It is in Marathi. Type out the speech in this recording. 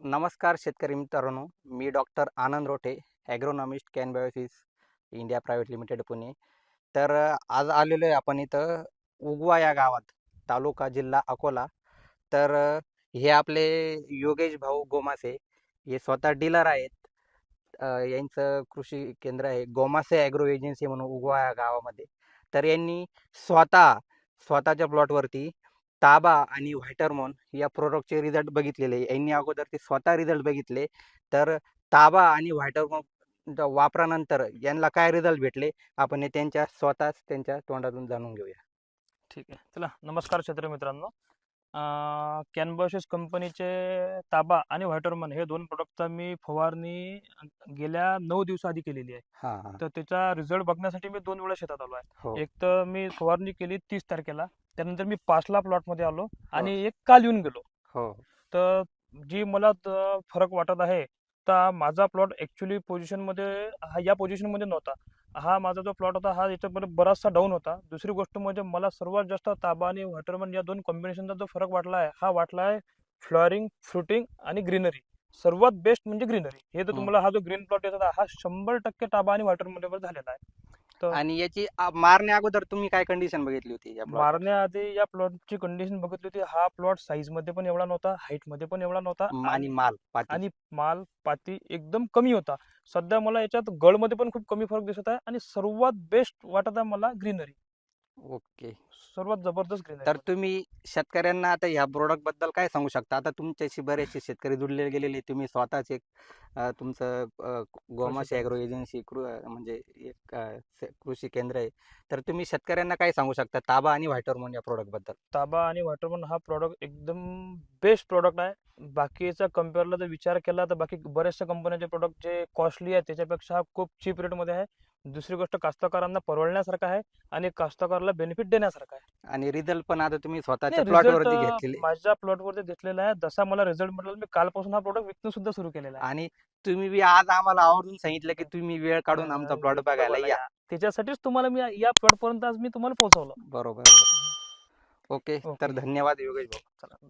नमस्कार शेतकरी मित्रांनो मी doctor Anand Rothe agronomist Kan Biosys India Private Limited Pune. तर आज आलेलो आहे आपण इथं उगवा या गावात तालुका जिल्हा अकोला. तर हे आपले योगेश भाऊ गोमासे हे स्वतः डीलर आहेत. यांचं कृषी केंद्र आहे गोमासे ॲग्रो एजन्सी म्हणून उगवा या गावामध्ये. तर यांनी स्वतः स्वतःच्या प्लॉटवरती ताबा आणि व्हायटरमॉन या प्रोडक्टचे रिझल्ट बघितलेले. यांनी अगोदर ते स्वतः रिझल्ट बघितले. तर ताबा आणि व्हायटरमॉन वापरानंतर यांना काय रिझल्ट भेटले? आपण हे त्यांच्या स्वतःच त्यांच्या तोंडातून जाणून घेऊया. ठीक आहे. चला नमस्कार क्षेत्र मित्रांनो. कॅनबॉशेस कंपनीचे ताबा आणि व्हायटरमन हे दोन प्रोडक्टचा मी फवारणी गेल्या नऊ दिवसाआधी केलेली आहे. तर त्याचा रिझल्ट बघण्यासाठी मी दोन वेळा शेतात आलो आहे. हो. एक तर मी फवारणी केली तीस तारखेला. त्यानंतर मी पाचला प्लॉटमध्ये आलो आणि एक काल येऊन गेलो. हो. तर जी मला फरक वाटत आहे तर माझा प्लॉट ॲक्च्युली पोझिशनमध्ये हा या पोझिशनमध्ये नव्हता. हा माझा जो प्लॉट होता हा याच्यामध्ये बराचसा डाऊन होता. दुसरी गोष्ट म्हणजे मला सर्वात जास्त ताबा आणि व्हायटरमन या दोन कॉम्बिनेशनचा जो फरक वाटला आहे हा वाटला आहे फ्लॉरिंग फ्रुटिंग आणि ग्रीनरी सर्वात बेस्ट म्हणजे ग्रीनरी हे तर हम्म. तुम्हाला हा जो ग्रीन प्लॉट येत होता हा शंभर टक्के ताबा आणि व्हायटरमध्ये झालेला आहे. तर आणि याची आ, मारण्या अगोदर तुम्ही काय कंडिशन बघितली होती या plot? मारण्याआधी या प्लॉटची कंडिशन बघितली होती. हा प्लॉट साईजमध्ये पण एवढा नव्हता हाईटमध्ये पण एवढा नव्हता आणि माल पाती. आणि माल पाती एकदम कमी होता. सध्या मला याच्यात गळमध्ये पण खूप कमी फरक दिसत आहे आणि सर्वात बेस्ट वाटत आहे मला ग्रीनरी ओके. सर्वात जबरदस्त तर ग्रीनरी तुम्ही शेतकऱ्यांना आता ह्या प्रोडक्टबद्दल काय सांगू शकता? आता तुमच्याशी बरेचसे शेतकरी जुडले गेलेले तुम्ही स्वतःच एक अ, तुमचं अ, गोमाशी. ॲग्रो एजन्सी कृ अ, म्हणजे एक अ, से- कृषी केंद्र आहे. तर तुम्ही शेतकऱ्यांना काय सांगू शकता ताबा आणि व्हायटरमोन या प्रोडक्टबद्दल? ताबा आणि वॉटरमन हा प्रॉडक्ट एकदम बेस्ट प्रॉडक्ट आहे. बाकीचा कम्पेअरला जर विचार केला तर बाकी बऱ्याचशा कंपन्यांचे प्रोडक्ट जे कॉस्टली आहे त्याच्यापेक्षा हा खूप चीप रेटमध्ये आहे. दुसरी गोष्ट कास्तकारांना परवडण्यासारखं आहे आणि कास्तकाराला बेनिफिट देण्यासारखं आहे. आणि रिझल्ट पण आता तुम्ही स्वतःच्या प्लॉट वरती अं, घेतलेले. माझ्या प्लॉट वरती घेतलेला आहे. जसा मला रिझल्ट म्हटलं मी कालपासून हा प्रोडक्ट विकणं सुद्धा सुरू केलेला आहे. आणि तुम्ही बी आज आम्हाला आवर्जून सांगितलं की तुम्ही वेळ काढून आमचा प्लॉट बघायला या. त्याच्यासाठीच तुम्हाला मी या प्लॉट पर्यंत आज मी तुम्हाला पोहोचवलं. बरोबर ओके तर. धन्यवाद योगेश भाऊ. चला.